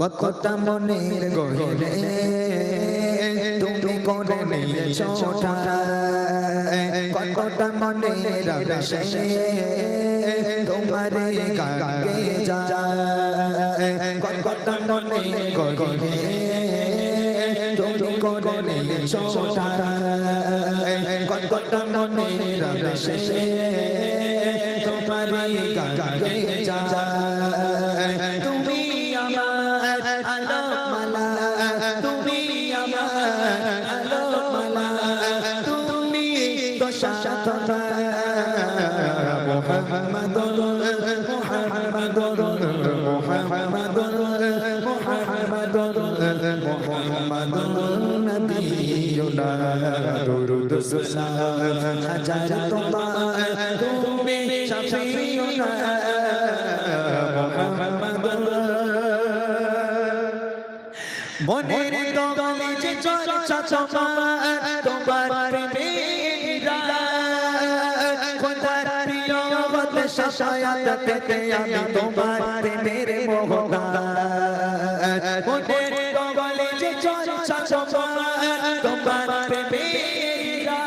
কতটা মনের গহিনে? তুমি করে নিয়েছ কতটা মনের রসে তোমার গাগে যায় কতটা মনের গহিনে? তুমি তোমার তোমার হতে শাসায়াত পেতে আমি তোমার প্রেমের মোহনা মনের দমে যে চর্চা তোমার তোমার প্রেমীরা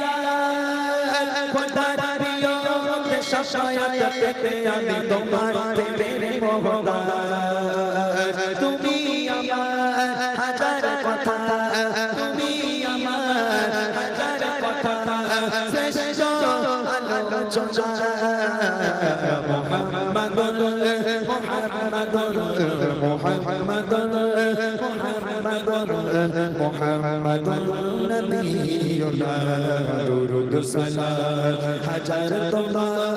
খোদার প্রিয় হতে শাসায়াত পেতে আমি তোমার প্রেমের মোহনা নবিয়ুনা দুরুদ সালাম হাজার তোমার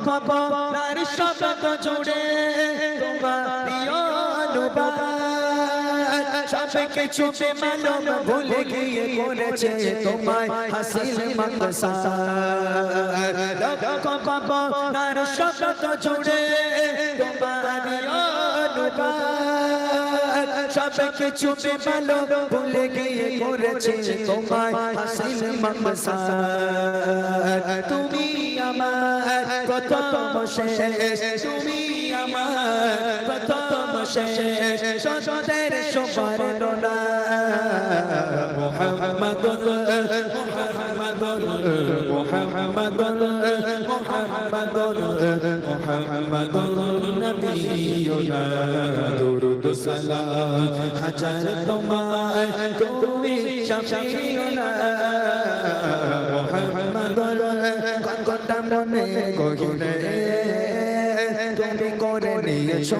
ভবনার শব্দ সব কিছু মালুম ভুলে গিয়ে করেছে তোমায় হাসিল মাকসা লক্ষ ভবনার শব্দ জুড়ে তোমার অনুবাদ সব কিছু মালুম ভুলে গিয়ে করেছে তোমায় হাসিল মাকসা তুমি আমার কত শেষ তুমি আমার শেষ সতের সবার নোনা মোহাম্মদুর মোহাম্মদুর মোহাম্মদুর মোহাম্মদুর মোহাম্মদুর নবিয়ুনা দুরুদ সালাম, হাজার তোমার তুমি শাফিউনা। মোহাম্মদুর কতটা মনে গহিনে করে নিয়েছো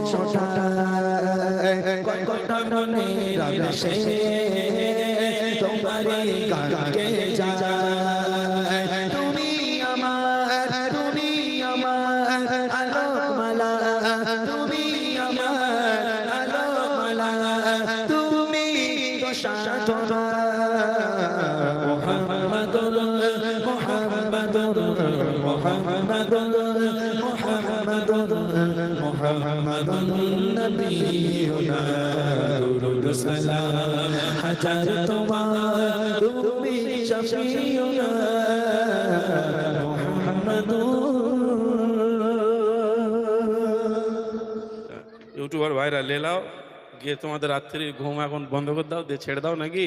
তোমারই গানকে যায় তুমি আমার তুমি আমার, আলোকমালা তুমি আমার আলোকমালা, তুমি তো সাধনা ইউটিউবার ভাইরা লে লাও, গিয়ে তোমাদের রাত্রি ঘুম এখন বন্ধ করে দাও, দিয়ে ছেড়ে দাও নাকি?